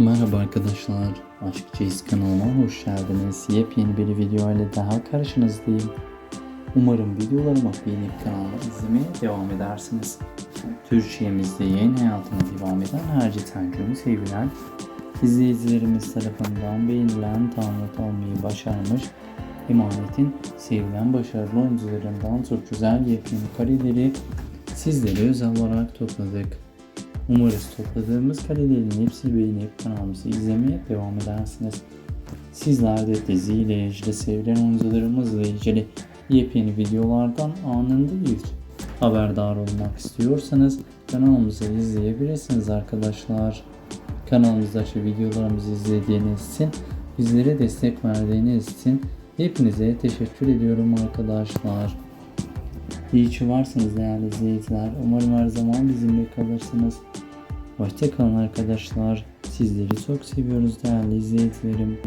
Merhaba arkadaşlar, Aşkçıyız kanalıma hoş geldiniz. Yepyeni bir video ile daha karşınızdayım. Umarım videolarımı beğenip kanalımı izlemeye devam edersiniz. Türkçemizde yayın hayatına devam eden her Citancı'nın sevilen, izleyicilerimiz tarafından beğenilen, tanrı olmayı başarmış, Emanet'in sevilen başarılı oyuncularından çok güzel yepyeni kareleri sizlere özel olarak topladık. Umarız topladığımız karelerin hepsini beğenip kanalımızı izlemeye devam edersiniz. Sizler de diziyle ilgili sevilen oyuncularımızla ilgili yepyeni videolardan anında ilk haberdar olmak istiyorsanız kanalımızı izleyebilirsiniz arkadaşlar. Kanalımızdaki videolarımızı izlediğiniz için, bizlere destek verdiğiniz için hepinize teşekkür ediyorum arkadaşlar. İyi ki varsınız değerli izleyiciler. Umarım her zaman bizimle kalırsınız. Hoşçakalın arkadaşlar. Sizleri çok seviyoruz değerli izleyicilerim.